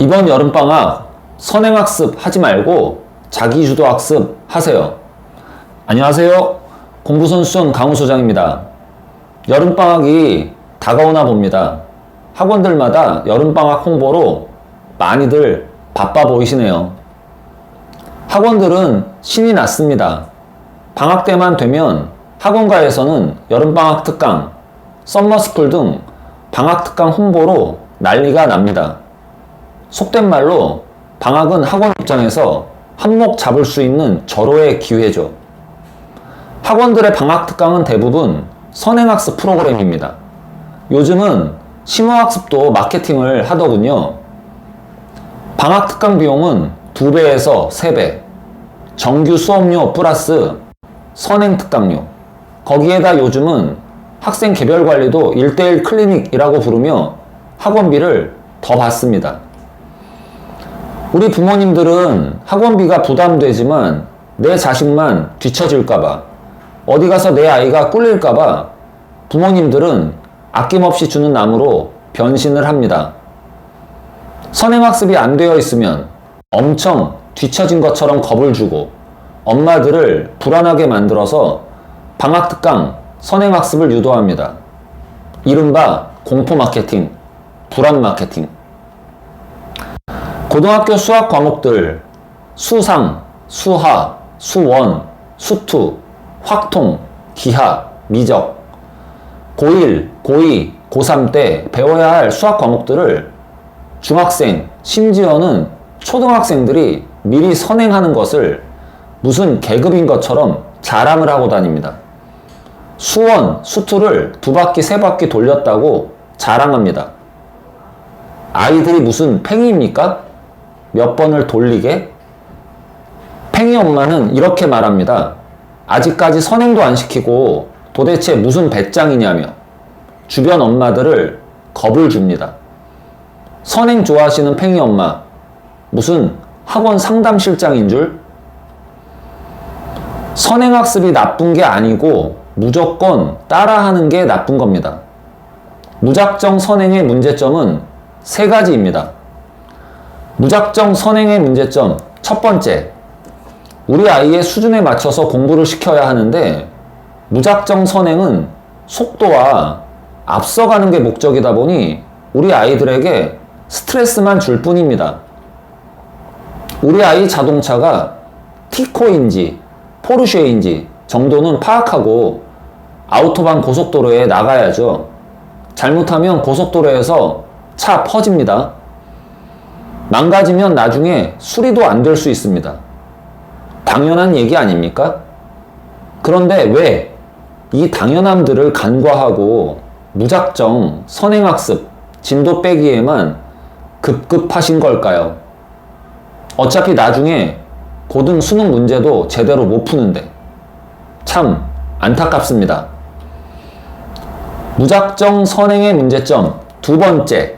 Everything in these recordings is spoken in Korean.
이번 여름방학 선행학습 하지 말고 자기주도학습 하세요. 안녕하세요. 공부선수촌 강우소장입니다. 여름방학이 다가오나 봅니다. 학원들마다 여름방학 홍보로 많이들 바빠 보이시네요. 학원들은 신이 났습니다. 방학 때만 되면 학원가에서는 여름방학 특강, 썸머스쿨 등 방학 특강 홍보로 난리가 납니다. 속된 말로 방학은 학원 입장에서 한몫 잡을 수 있는 절호의 기회죠. 학원들의 방학 특강은 대부분 선행학습 프로그램입니다. 요즘은 심화학습도 마케팅을 하더군요. 방학 특강 비용은 2배에서 3배, 정규 수업료 플러스 선행 특강료, 거기에다 요즘은 학생 개별 관리도 1대1 클리닉이라고 부르며 학원비를 더 받습니다. 우리 부모님들은 학원비가 부담되지만 내 자식만 뒤처질까봐 어디 가서 내 아이가 꿀릴까봐 부모님들은 아낌없이 주는 남으로 변신을 합니다. 선행학습이 안 되어 있으면 엄청 뒤처진 것처럼 겁을 주고 엄마들을 불안하게 만들어서 방학특강 선행학습을 유도합니다. 이른바 공포 마케팅, 불안 마케팅. 고등학교 수학 과목들 수상, 수하, 수원, 수투, 확통, 기하, 미적 고1, 고2, 고3 때 배워야 할 수학 과목들을 중학생, 심지어는 초등학생들이 미리 선행하는 것을 무슨 계급인 것처럼 자랑을 하고 다닙니다. 수원, 수투를 두 바퀴, 세 바퀴 돌렸다고 자랑합니다. 아이들이 무슨 팽이입니까? 몇 번을 돌리게? 팽이 엄마는 이렇게 말합니다. 아직까지 선행도 안 시키고 도대체 무슨 배짱이냐며 주변 엄마들을 겁을 줍니다. 선행 좋아하시는 팽이 엄마, 무슨 학원 상담실장인 줄? 선행학습이 나쁜 게 아니고 무조건 따라하는 게 나쁜 겁니다. 무작정 선행의 문제점은 세 가지입니다. 무작정 선행의 문제점 첫 번째, 우리 아이의 수준에 맞춰서 공부를 시켜야 하는데 무작정 선행은 속도와 앞서가는 게 목적이다 보니 우리 아이들에게 스트레스만 줄 뿐입니다. 우리 아이 자동차가 티코인지 포르쉐인지 정도는 파악하고 아우토반 고속도로에 나가야죠. 잘못하면 고속도로에서 차 퍼집니다. 망가지면 나중에 수리도 안 될 수 있습니다. 당연한 얘기 아닙니까? 그런데 왜 이 당연함들을 간과하고 무작정 선행학습, 진도 빼기에만 급급하신 걸까요? 어차피 나중에 고등 수능 문제도 제대로 못 푸는데 참 안타깝습니다. 무작정 선행의 문제점 두 번째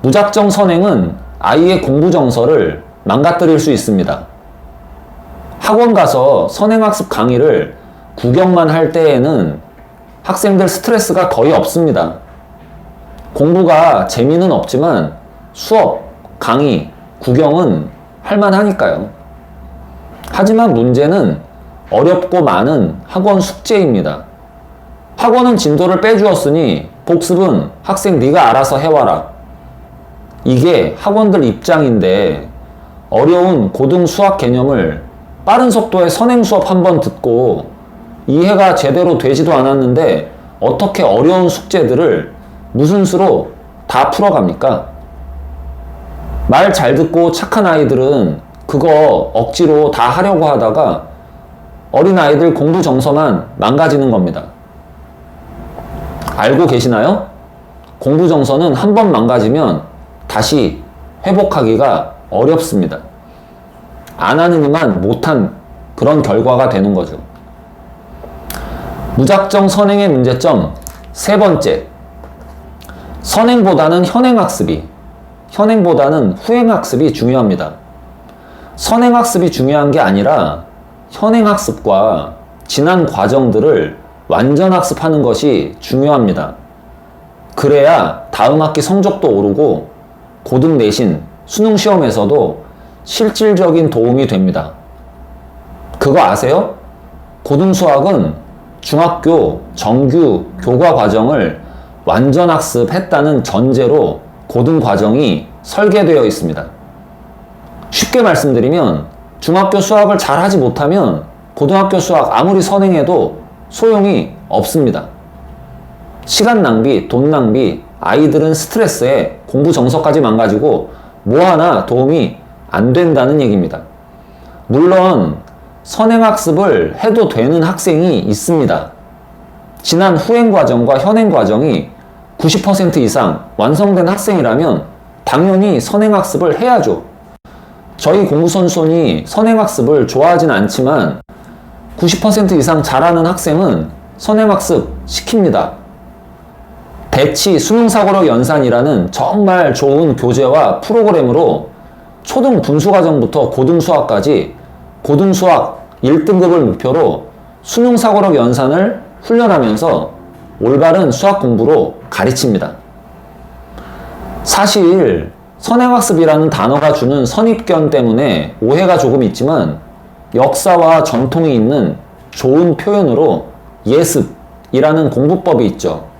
무작정 선행은 아이의 공부 정서를 망가뜨릴 수 있습니다. 학원 가서 선행학습 강의를 구경만 할 때에는 학생들 스트레스가 거의 없습니다. 공부가 재미는 없지만 수업, 강의, 구경은 할만하니까요. 하지만 문제는 어렵고 많은 학원 숙제입니다. 학원은 진도를 빼주었으니 복습은 학생 네가 알아서 해와라. 이게 학원들 입장인데 어려운 고등 수학 개념을 빠른 속도의 선행 수업 한 번 듣고 이해가 제대로 되지도 않았는데 어떻게 어려운 숙제들을 무슨 수로 다 풀어갑니까? 말 잘 듣고 착한 아이들은 그거 억지로 다 하려고 하다가 어린 아이들 공부 정서만 망가지는 겁니다. 알고 계시나요? 공부 정서는 한 번 망가지면 다시 회복하기가 어렵습니다. 안 하는 이만 못한 그런 결과가 되는 거죠. 무작정 선행의 문제점 세 번째. 선행보다는 현행학습이, 현행보다는 후행학습이 중요합니다. 선행학습이 중요한 게 아니라 현행학습과 지난 과정들을 완전 학습하는 것이 중요합니다. 그래야 다음 학기 성적도 오르고 고등 내신 수능 시험에서도 실질적인 도움이 됩니다. 그거 아세요? 고등 수학은 중학교 정규 교과 과정을 완전 학습했다는 전제로 고등 과정이 설계되어 있습니다. 쉽게 말씀드리면 중학교 수학을 잘 하지 못하면 고등학교 수학 아무리 선행해도 소용이 없습니다. 시간 낭비, 돈 낭비, 아이들은 스트레스에 공부 정서까지 망가지고 뭐 하나 도움이 안 된다는 얘기입니다. 물론 선행학습을 해도 되는 학생이 있습니다. 지난 후행 과정과 현행 과정이 90% 이상 완성된 학생이라면 당연히 선행학습을 해야죠. 저희 공부선손이 선행학습을 좋아하진 않지만 90% 이상 잘하는 학생은 선행학습 시킵니다. 대치 수능사고력 연산이라는 정말 좋은 교재와 프로그램으로 초등 분수과정부터 고등수학까지 고등수학 1등급을 목표로 수능사고력 연산을 훈련하면서 올바른 수학 공부로 가르칩니다. 사실 선행학습이라는 단어가 주는 선입견 때문에 오해가 조금 있지만 역사와 전통이 있는 좋은 표현으로 예습이라는 공부법이 있죠.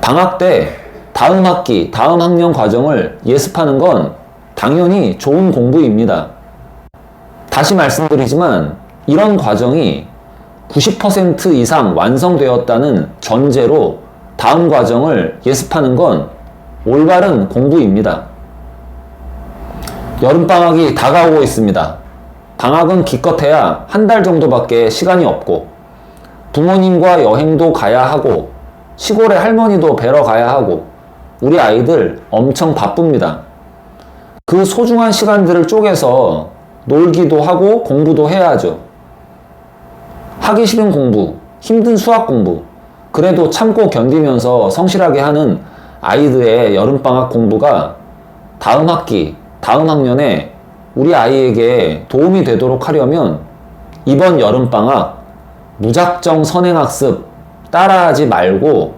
방학 때 다음 학기, 다음 학년 과정을 예습하는 건 당연히 좋은 공부입니다. 다시 말씀드리지만 이런 과정이 90% 이상 완성되었다는 전제로 다음 과정을 예습하는 건 올바른 공부입니다. 여름방학이 다가오고 있습니다. 방학은 기껏해야 한 달 정도밖에 시간이 없고 부모님과 여행도 가야 하고 시골에 할머니도 뵈러 가야 하고 우리 아이들 엄청 바쁩니다. 그 소중한 시간들을 쪼개서 놀기도 하고 공부도 해야죠. 하기 싫은 공부, 힘든 수학 공부, 그래도 참고 견디면서 성실하게 하는 아이들의 여름방학 공부가 다음 학기, 다음 학년에 우리 아이에게 도움이 되도록 하려면 이번 여름방학 무작정 선행학습 따라하지 말고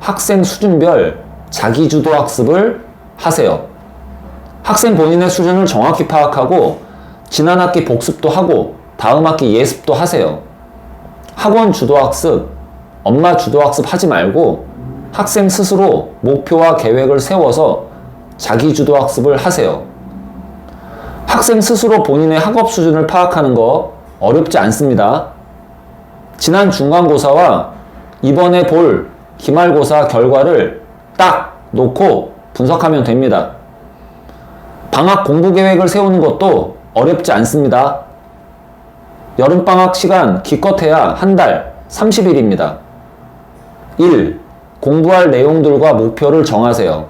학생 수준별 자기주도 학습을 하세요. 학생 본인의 수준을 정확히 파악하고 지난 학기 복습도 하고 다음 학기 예습도 하세요. 학원 주도 학습, 엄마 주도 학습 하지 말고 학생 스스로 목표와 계획을 세워서 자기 주도 학습을 하세요. 학생 스스로 본인의 학업 수준을 파악하는 거 어렵지 않습니다. 지난 중간고사와 이번에 볼 기말고사 결과를 딱 놓고 분석하면 됩니다. 방학 공부 계획을 세우는 것도 어렵지 않습니다. 여름방학 시간 기껏해야 한 달 30일입니다. 1. 공부할 내용들과 목표를 정하세요.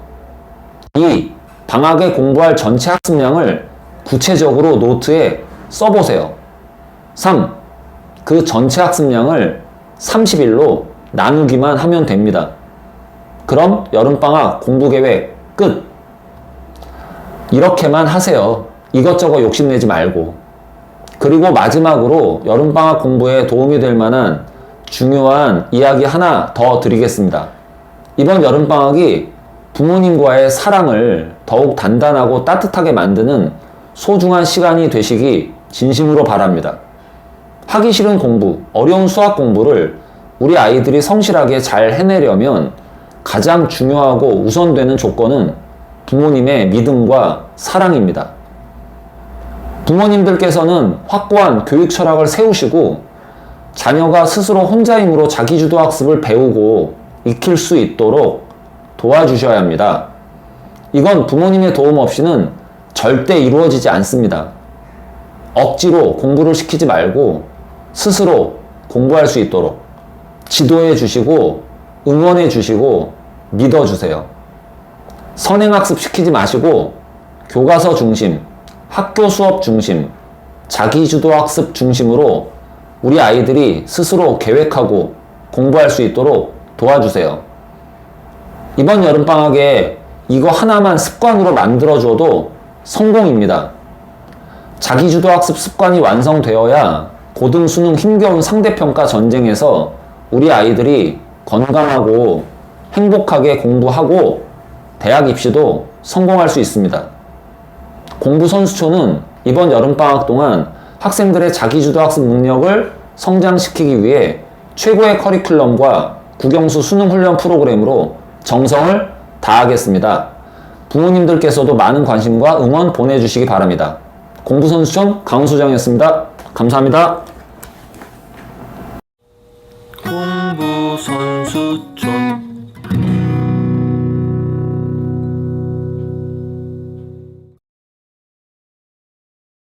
2. 방학에 공부할 전체 학습량을 구체적으로 노트에 써보세요. 3. 그 전체 학습량을 30일로 나누기만 하면 됩니다. 그럼 여름방학 공부 계획 끝! 이렇게만 하세요. 이것저것 욕심내지 말고. 그리고 마지막으로 여름방학 공부에 도움이 될 만한 중요한 이야기 하나 더 드리겠습니다. 이번 여름방학이 부모님과의 사랑을 더욱 단단하고 따뜻하게 만드는 소중한 시간이 되시기 진심으로 바랍니다. 하기 싫은 공부, 어려운 수학 공부를 우리 아이들이 성실하게 잘 해내려면 가장 중요하고 우선되는 조건은 부모님의 믿음과 사랑입니다. 부모님들께서는 확고한 교육 철학을 세우시고 자녀가 스스로 혼자 힘으로 자기주도 학습을 배우고 익힐 수 있도록 도와주셔야 합니다. 이건 부모님의 도움 없이는 절대 이루어지지 않습니다. 억지로 공부를 시키지 말고 스스로 공부할 수 있도록 지도해 주시고 응원해 주시고 믿어 주세요. 선행학습 시키지 마시고 교과서 중심, 학교 수업 중심, 자기주도 학습 중심으로 우리 아이들이 스스로 계획하고 공부할 수 있도록 도와주세요. 이번 여름방학에 이거 하나만 습관으로 만들어줘도 성공입니다. 자기주도 학습 습관이 완성되어야 고등 수능 힘겨운 상대평가 전쟁에서 우리 아이들이 건강하고 행복하게 공부하고 대학 입시도 성공할 수 있습니다. 공부 선수촌은 이번 여름방학 동안 학생들의 자기주도 학습 능력을 성장시키기 위해 최고의 커리큘럼과 국영수 수능 훈련 프로그램으로 정성을 다하겠습니다. 부모님들께서도 많은 관심과 응원 보내주시기 바랍니다. 공부선수촌 강수정이었습니다. 감사합니다. 선수촌